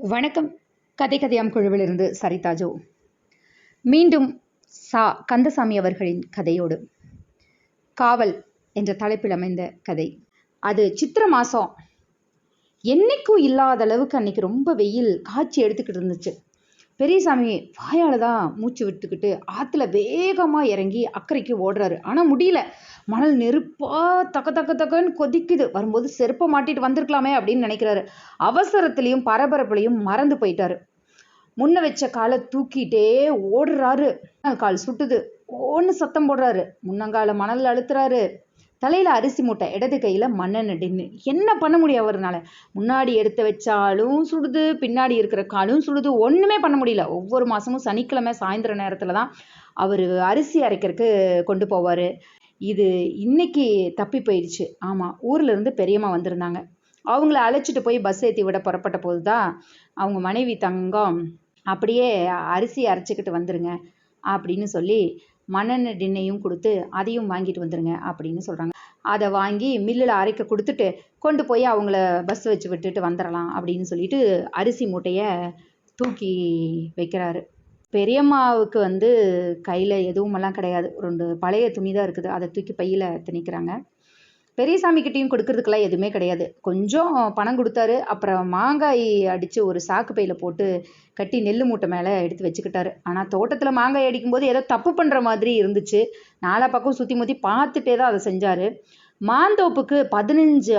வணக்கம். கதை கதையாம் குழுவிலிருந்து சரிதா ஜோ. மீண்டும் சா கந்தசாமி அவர்களின் கதையோடு. காவல் என்ற தலைப்பில் அமைந்த கதை. அது சித்திர மாதம் என்னைக்கும் இல்லாத அளவுக்கு அன்னைக்கு ரொம்ப வெயில் காய்ச்சி எடுத்துக்கிட்டு இருந்துச்சு. பெரியசாமி வாயால் தான் மூச்சு விட்டுக்கிட்டு ஆற்றுல வேகமாக இறங்கி அக்கறைக்கு ஓடுறாரு. ஆனால் முடியல. மணல் நெருப்பாக தக்க தக்க தக்கன்னு கொதிக்குது. வரும்போது செருப்பை மாட்டிட்டு வந்திருக்கலாமே அப்படின்னு நினைக்கிறாரு. அவசரத்துலேயும் பரபரப்புலையும் மறந்து போயிட்டாரு. முன்ன வச்ச காலை தூக்கிட்டே ஓடுறாரு. கால் சுட்டுது. ஓன்னு சத்தம் போடுறாரு. முன்னங்கால மணல் அழுத்துறாரு. தலையில் அரிசி மூட்டை இடது கையில் மண்ணெண்ணெய் டின்னு. என்ன பண்ண முடியும் அவர்னால? முன்னாடி எடுத்து வச்சாலும் சுடுது பின்னாடி இருக்கிற காலும் சுடுது. ஒன்றுமே பண்ண முடியல. ஒவ்வொரு மாதமும் சனிக்கிழமை சாயந்தர நேரத்தில் தான் அவர் அரிசி அரைக்கிறதுக்கு கொண்டு போவார். இது இன்னைக்கு தப்பி போயிடுச்சு. ஆமாம் ஊரில் இருந்து பெரியம்மா வந்திருந்தாங்க. அவங்கள அழைச்சிட்டு போய் பஸ் ஏற்றி விட புறப்பட்ட போது தான் அவங்க மனைவி தங்கம் அப்படியே அரிசி அரைச்சிக்கிட்டு வந்துருங்க அப்படின்னு சொல்லி மண்ணெண்ணெய் டின்னையும் கொடுத்து அதையும் வாங்கிட்டு வந்துருங்க அப்படின்னு சொல்கிறாங்க அதை வாங்கி மில்லில் அரைக்க கொடுத்துட்டு கொண்டு போய் அவங்கள பஸ் வச்சு விட்டுட்டு வந்துடலாம் அப்படின்னு சொல்லிட்டு அரிசி மூட்டையை தூக்கி வைக்கிறாரு. பெரியம்மாவுக்கு வந்து கையில் எதுவுமெல்லாம் கிடையாது. ரெண்டு பழைய துணி தான் இருக்குது. அதை தூக்கி பையில் திணிக்கிறாங்க. பெரியசாமி கிட்டேயும் கொடுக்கறதுக்கெல்லாம் எதுவுமே கிடையாது. கொஞ்சம் பணம் கொடுத்தாரு. அப்புறம் மாங்காய் அடித்து ஒரு சாக்கு பையில் போட்டு கட்டி நெல் மூட்டை மேலே எடுத்து வச்சுக்கிட்டாரு. ஆனால் தோட்டத்தில் மாங்காய் அடிக்கும்போது ஏதோ தப்பு பண்ணுற மாதிரி இருந்துச்சு. நாலா பக்கம் சுற்றி முற்றி பார்த்துட்டே தான் அதை செஞ்சார். மாந்தோப்புக்கு பதினஞ்சு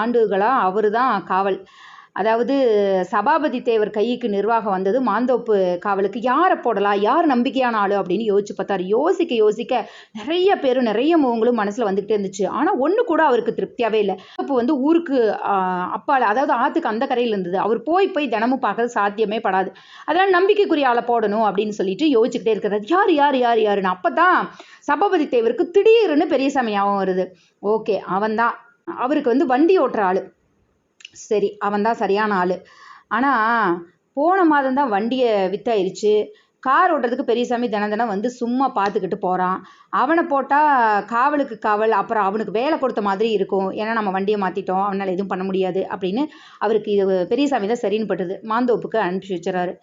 ஆண்டுகளாக அவர் தான் காவல். அதாவது சபாபதி தேவர் கைக்கு நிர்வாகம் வந்தது மாந்தோப்பு காவலுக்கு யாரை போடலாம் யார் நம்பிக்கையான ஆளு அப்படின்னு யோசிச்சு பார்த்தாரு. யோசிக்க யோசிக்க நிறைய பேரும் நிறைய முகங்களும் மனசில் வந்துக்கிட்டே இருந்துச்சு. ஆனால் ஒன்று கூட அவருக்கு திருப்தியாகவே இல்லை. இப்போ வந்து ஊருக்கு அப்பால் அதாவது ஆற்றுக்கு அந்த கரையில் இருந்தது. அவர் போய் போய் தினமும் பார்க்கறது சாத்தியமே படாது. அதனால் நம்பிக்கைக்குரிய ஆளை போடணும் அப்படின்னு சொல்லிட்டு யோசிச்சுக்கிட்டே இருக்கிறது யார் யார் யார் யாருன்னு. அப்போ தான் சபாபதி தேவருக்கு திடீர்னு பெரியசாமி ஞாபகம் வருது. ஓகே அவன் தான் அவருக்கு வந்து வண்டி ஓட்டுற ஆள். சரி அவன் தான் சரியான ஆள். ஆனால் போன மாதம் தான் வண்டியை வித்தாயிருச்சு கார் ஓட்டுறதுக்கு பெரியசாமி தினம் தினம் வந்து சும்மா பார்த்துக்கிட்டு போகிறான் அவனை போட்டால் காவலுக்கு காவல் அப்புறம் அவனுக்கு வேலை கொடுத்த மாதிரி இருக்கும். ஏன்னா நம்ம வண்டியை மாற்றிட்டோம் அவனால் எதுவும் பண்ண முடியாது அப்படின்னு அவருக்கு இது பெரியசாமி தான் சரின்னு பட்டுது. மாந்தோப்புக்கு அனுப்பிச்சி வச்சுறாரு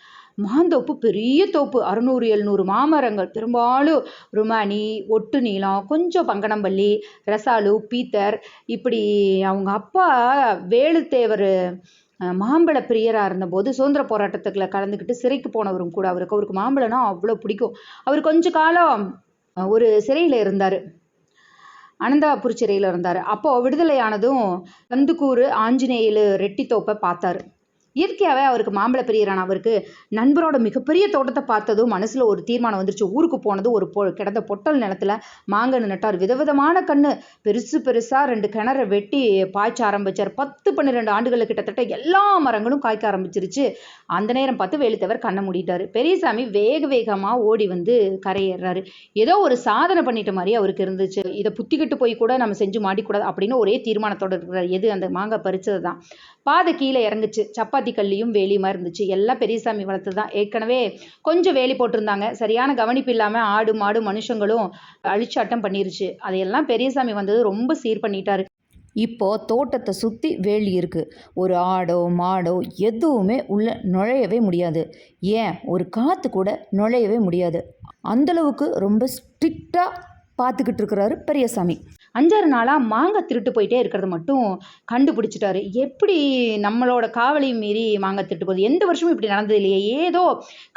மாந்தோப்பு பெரிய தோப்பு. அறுநூறு எழுநூறு மாமரங்கள். பெரும்பாலும் ருமானி ஒட்டு நீளம் கொஞ்சம் பங்கனம்பள்ளி ரசாலு பீத்தர் இப்படி அவங்க அப்பா வேலுத்தேவர் மாம்பழ பிரியராக இருந்தபோது சுதந்திர போராட்டத்துக்குள்ள கலந்துக்கிட்டு சிறைக்கு போனவரும் கூட அவருக்கு. அவருக்கு மாம்பழம்னா அவ்வளோ பிடிக்கும். அவர் கொஞ்ச காலம் ஒரு சிறையில் இருந்தார். அனந்தாபுரி சிறையில் இருந்தார். அப்போது விடுதலையானதும் கந்துக்கூறு ஆஞ்சநேயலு ரெட்டித்தோப்பை பார்த்தாரு. இயற்கையாகவே அவருக்கு மாம்பழ பிரியரான அவருக்கு நண்பரோட மிகப்பெரிய தோட்டத்தை பார்த்ததும் மனசில் ஒரு தீர்மானம் வந்துருச்சு. ஊருக்கு போனது ஒரு பொ கிடந்த பொட்டல் நிலத்துல மாங்கன்னு நட்டார். விதவிதமான கண்ணு. பெருசு பெருசாக ரெண்டு கிணற வெட்டி பாய்ச்ச ஆரம்பிச்சார். பத்து பன்னிரெண்டு ஆண்டுகளில் கிட்டத்தட்ட எல்லா மரங்களும் காய்க்க ஆரம்பிச்சிருச்சு. அந்த நேரம் பார்த்து வேலுத்தவர் கண்ணை மூடிட்டார். பெரியசாமி வேக வேகமாக ஓடி வந்து கரையேறாரு. ஏதோ ஒரு சாதனை பண்ணிட்ட மாதிரி அவருக்கு இருந்துச்சு. இதை புத்திக்கிட்டு போய் கூட நம்ம செஞ்சு மாடிக்கூடாது அப்படின்னு ஒரே தீர்மானத்தோட இருக்கிறார். எது? அந்த மாங்காய் பறிச்சது தான் பாதை கீழே இறங்குச்சு. சப்பாத்தி கல்லியும் வேலியுமா இருந்துச்சு. எல்லாம் பெரியசாமி வளர்த்து தான். ஏற்கனவே கொஞ்சம் வேலி போட்டிருந்தாங்க. சரியான கவனிப்பு இல்லாமல் ஆடு மாடு மனுஷங்களும் அழிச்சாட்டம் பண்ணிருச்சு. அதையெல்லாம் பெரியசாமி வந்தது ரொம்ப சீர் பண்ணிட்டாரு. இப்போ தோட்டத்தை சுற்றி வேலி இருக்குது ஒரு ஆடோ மாடோ எதுவுமே உள்ள நுழையவே முடியாது. ஏன்? ஒரு காற்று கூட நுழையவே முடியாது. அந்தளவுக்கு ரொம்ப ஸ்ட்ரிக்டாக பார்த்துக்கிட்டு இருக்கிறாரு பெரியசாமி. அஞ்சாறு நாளாக மாங்காய் திருட்டு போயிட்டே இருக்கிறத மட்டும் கண்டுபிடிச்சிட்டாரு. எப்படி நம்மளோட காவலையும் மீறி மாங்காய் திருட்டு போகுது? எந்த வருஷமும் இப்படி நடந்தது இல்லையே. ஏதோ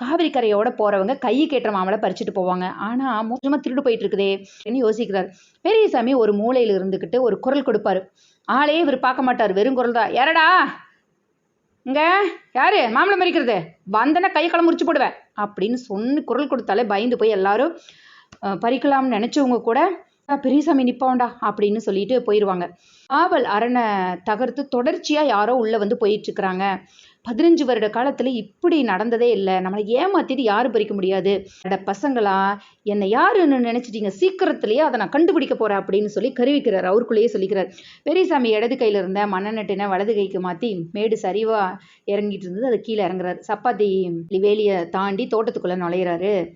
காவிரி கரையோட போகிறவங்க கையை கேட்டுற மாமலை பறிச்சுட்டு போவாங்க. ஆனால் மோசமாக திருட்டு போயிட்டு இருக்குதே அப்படின்னு யோசிக்கிறார். பெரியசாமி ஒரு மூலையில் இருந்துக்கிட்டு ஒரு குரல் கொடுப்பாரு. ஆளே இவர் பார்க்க மாட்டார். வெறும் குரல் தான். யாரடா? இங்க? யாரு? மாமலை மறிக்கிறது? வந்தனா கை களை முறிச்சு போடுவேன். அப்படின்னு சொன்னு குரல் கொடுத்தாலே பயந்து போய் எல்லாரும் பறிக்கலாம்னு நினச்சவங்க கூட பெரியசாமி நிப்பாண்டா அப்படின்னு சொல்லிட்டு போயிடுவாங்க ஆவல் அரணை தகர்த்து தொடர்ச்சியாக யாரோ உள்ளே வந்து போயிட்டுருக்குறாங்க. பதினஞ்சு வருட காலத்தில் இப்படி நடந்ததே இல்லை. நம்மளை ஏமாத்திட்டு யாரும் பறிக்க முடியாது. அட பசங்களா என்னை யாருன்னு நினச்சிட்டீங்க? சீக்கிரத்திலேயே அதை நான் கண்டுபிடிக்க போகிறேன் அப்படின்னு சொல்லி கருவிக்கிறார் அவருக்குள்ளேயே சொல்லிக்கிறார். பெரியசாமி இடது கையில் இருந்த மண்ணெண்ணட்டினை வலது கைக்கு மாற்றி மேடு சரிவாக இறங்கிட்டு இருந்தது. அது கீழே இறங்குறாரு. சப்பாத்தி வேலியை தாண்டி தோட்டத்துக்குள்ளே நுழையிறாரு.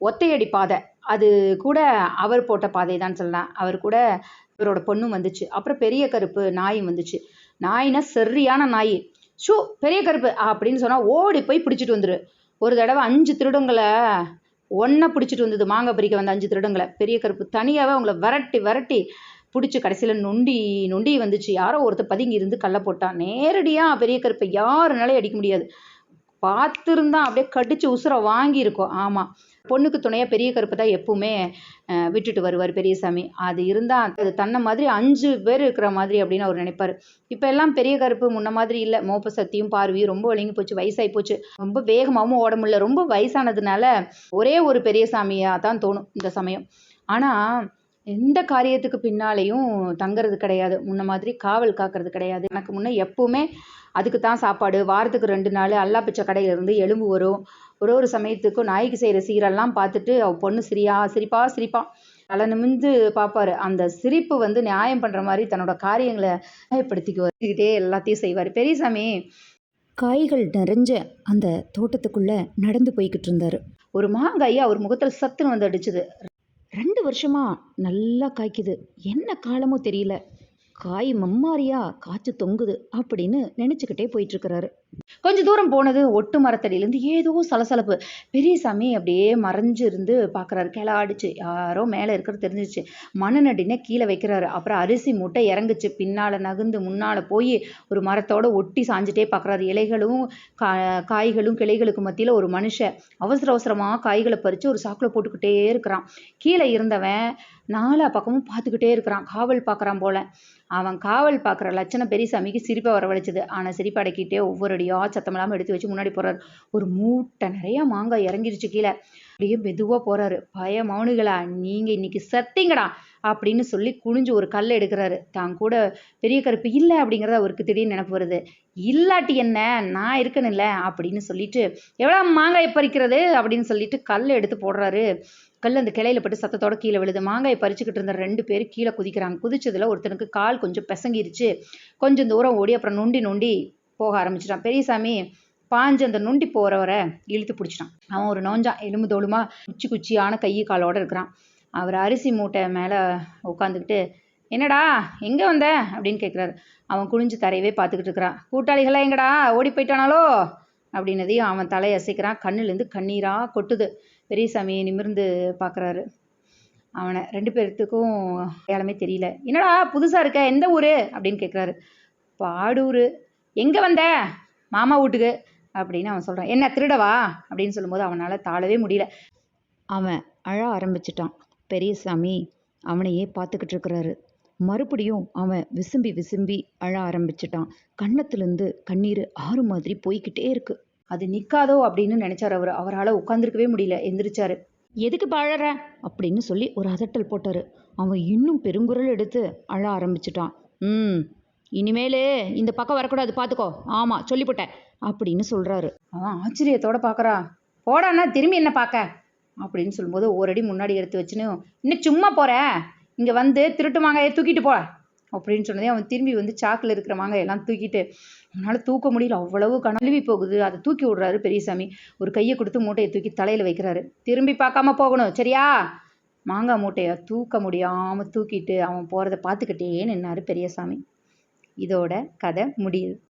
ஒத்தையடி பாதை. அது கூட அவர் போட்ட பாதை தான் சொல்லலாம். அவர் கூட இவரோட பொண்ணும் வந்துச்சு. அப்புறம் பெரிய கருப்பு நாயும் வந்துச்சு. நாயினா சரியான நாய். ஷூ பெரிய கருப்பு அப்படின்னு சொன்னால் ஓடி போய் பிடிச்சிட்டு வந்துரு. ஒரு தடவை அஞ்சு திருடங்களை ஒன்றா பிடிச்சிட்டு வந்தது. மாங்காய் பறிக்க வந்த அஞ்சு திருடங்களை. பெரிய கருப்பு தனியாகவே அவங்கள விரட்டி விரட்டி பிடிச்சி கடைசியில் நொண்டி நொண்டி வந்துச்சு. யாரோ ஒருத்தர் பதுங்கி இருந்து கல்ல போட்டான். நேரடியாக பெரிய கருப்பை யாருனாலே அடிக்க முடியாது. பார்த்துருந்தா அப்படியே கடிச்சு உசுரை வாங்கியிருக்கோம். ஆமாம் பொண்ணுக்கு துணையாக பெரிய கருப்பு தான் எப்பவுமே விட்டுட்டு வருவார் பெரியசாமி. அது இருந்தால் அது தன்னை மாதிரி அஞ்சு பேர் இருக்கிற மாதிரி அப்படின்னு அவர் நினைப்பார். இப்போ எல்லாம் பெரிய கருப்பு முன்ன மாதிரி இல்லை. மோப்ப சக்தியும் பார்வையும் ரொம்ப ஒழுங்கி போச்சு வயசாகி போச்சு. ரொம்ப வேகமாகவும் ஓட முடியல. ரொம்ப வயசானதுனால ஒரே ஒரு பெரிய சாமியாக தான் தோணும் இந்த சமயம். ஆனால் எந்த காரியத்துக்கு பின்னாலேயும் தங்குறது கிடையாது. முன்ன மாதிரி காவல் காக்கிறது கிடையாது. எனக்கு முன்னே எப்பவுமே அதுக்கு தான் சாப்பாடு. வாரத்துக்கு ரெண்டு நாள் அல்லா பிச்சை கடையில இருந்து எலும்பு வரும். ஒரு ஒரு சமயத்துக்கும் நாய்க்கு செய்கிற சீரெல்லாம் பார்த்துட்டு அவ பொண்ணு சிரியா சிரிப்பா சிரிப்பா. தலை நிமிந்து பார்ப்பாரு. அந்த சிரிப்பு வந்து நியாயம் பண்ணுற மாதிரி தன்னோட காரியங்களை நியாயப்படுத்திக்குவார் எல்லாத்தையும் செய்வார். பெரியசாமி. காய்கள் நிறைஞ்ச அந்த தோட்டத்துக்குள்ளே நடந்து போய்கிட்டு இருந்தார். ஒரு மாங்காய் அவர் முகத்தில் சத்துன்னு வந்து அடிச்சுது. ரெண்டு வருஷமா நல்லா காய்க்குது. என்ன காலமோ தெரியல. காய் மம்மாரியா காய்ச்சி தொங்குது அப்படின்னு நினச்சிக்கிட்டே போயிட்டுருக்கிறாரு கொஞ்ச தூரம் போனது ஒட்டு மரத்தடியிலேருந்து ஏதோ சலசலப்பு. பெரியசாமி அப்படியே மறைஞ்சு இருந்து பார்க்குறாரு கிளாடிச்சு யாரோ மேலே இருக்கிறது தெரிஞ்சிச்சு மண்ணடினே கீழே வைக்கிறாரு. அப்புறம் அரிசி மூட்டை இறங்குச்சு. பின்னால் நகுந்து முன்னால் போய் ஒரு மரத்தோட ஒட்டி சாஞ்சிட்டே பார்க்குறாரு இலைகளும் கா காய்களும் கிளைகளுக்கு மத்தியில் ஒரு மனுஷன் அவசர அவசரமாக காய்களை பறித்து ஒரு சாக்கில் போட்டுக்கிட்டே இருக்கிறான். கீழே இருந்தவன் நாலா பக்கமும் பார்த்துக்கிட்டே இருக்கிறான். காவல் பார்க்குறான் போல. அவன் காவல் பார்க்குற லட்சணம் பெரியசாமிக்கு சிரிப்பை வரவழைச்சது. ஆனால் சிரிப்பு அடக்கிட்டே ஒவ்வொரு அடியா சத்தமில்லாமல் எடுத்து வச்சு முன்னாடி போறாரு. ஒரு மூட்டை நிறைய மாங்காய் இறங்கிருச்சு கீழே. அப்படியே மெதுவாக போறாரு. பய மௌனிகளா நீங்கள் இன்னைக்கு சத்திங்கடா! அப்படின்னு சொல்லி குனிஞ்சு ஒரு கல்லை எடுக்கிறாரு. தான் கூட பெரிய கருப்பு இல்லை அப்படிங்கிறத அவருக்கு திடீர்னு நினைப்பு வருது. இல்லாட்டி என்ன? நான் இருக்கணும்ல? அப்படின்னு சொல்லிட்டு எவ்வளோ மாங்காய் பறிக்கிறது? அப்படின்னு சொல்லிட்டு கல்லை எடுத்து போடுறாரு. கல் அந்த கிளையில பட்டு சத்தத்தோட கீழே விழுது. மாங்காயை பறிச்சுக்கிட்டு இருந்த ரெண்டு பேர் கீழே குதிக்கிறாங்க. குதிச்சதுல ஒருத்தனுக்கு கால் கொஞ்சம் பிசங்கிருச்சு. கொஞ்சம் தூரம் ஓடி அப்புறம் நொண்டி நொண்டி போக ஆரம்பிச்சிட்டான். பெரியசாமி பாஞ்சு அந்த நொண்டி போகிறவரை இழுத்து பிடிச்சிட்டான். அவன் ஒரு நோஞ்சான் எலும்பு தோலுமா குச்சி குச்சியான கை காலோட இருக்கிறான். அவர் அரிசி மூட்டை மேலே உட்காந்துக்கிட்டு என்னடா எங்கே வந்த? அப்படின்னு கேட்குறாரு அவன் குனிஞ்சு தரையவே பார்த்துக்கிட்டு இருக்கிறான். கூட்டாளிகளாக எங்கடா? ஓடி போயிட்டானாலோ? அப்படின்னதையும் அவன் தலையை அசைக்கிறான். கண்ணுலேருந்து கண்ணீராக கொட்டுது. பெரியசாமி நிமிர்ந்து பார்க்குறாரு. அவனை ரெண்டு பேர்த்துக்கும் ஏழமே தெரியல. என்னடா புதுசாக இருக்க? எந்த ஊர்? அப்படின்னு கேட்குறாரு பாடூர். எங்கே வந்த? மாமா வீட்டுக்கு. அப்படின்னு அவன் சொல்கிறான் என்ன திருடவா? அப்படின்னு சொல்லும்போது அவனால் தாழவே முடியல. அவன் அழ ஆரம்பிச்சிட்டான். பெரியசாமி அவனையே பார்த்துக்கிட்டு இருக்கிறாரு. மறுபடியும் அவன் விசும்பி விசும்பி அழ ஆரம்பிச்சிட்டான். கன்னத்துலேருந்து கண்ணீர் ஆறு மாதிரி போய்க்கிட்டே இருக்கு. அது நிற்காதோ அப்படின்னு நினச்சார் அவர். அவரால் உட்காந்துருக்கவே முடியல. எந்திரிச்சாரு. எதுக்கு பழற? அப்படின்னு சொல்லி ஒரு அதட்டல் போட்டார். அவன் இன்னும் பெருங்குரல் எடுத்து அழ ஆரம்பிச்சிட்டான். ம் இனிமேலே இந்த பக்கம் வரக்கூடாது பார்த்துக்கோ ஆமாம் சொல்லிவிட்டேன் அப்படின்னு சொல்கிறாரு அவன் ஆச்சரியத்தோடு பார்க்குறா போடான்னா திரும்பி என்ன பார்க்க அப்படின்னு சொல்லும்போது ஒரு அடி முன்னாடி எடுத்து வச்சுன்னு இன்னும் சும்மா போகிற இங்கே வந்து திருட்டு மாங்காயை தூக்கிட்டு போ. அப்படின்னு சொன்னதே அவன் திரும்பி வந்து சாக்கில் இருக்கிற மாங்காயெல்லாம் தூக்கிட்டு அவனால் தூக்க முடியல. அவ்வளவு கனழுவி போகுது. அதை தூக்கி விடுறாரு பெரியசாமி. ஒரு கையை கொடுத்து மூட்டையை தூக்கி தலையில் வைக்கிறாரு. திரும்பி பார்க்காம போகணும். சரியா? மாங்காய் மூட்டையை தூக்க முடியாமல் தூக்கிட்டு அவன் போகிறத பார்த்துக்கிட்டே நின்னாரு பெரியசாமி. இதோட கதை முடியுது.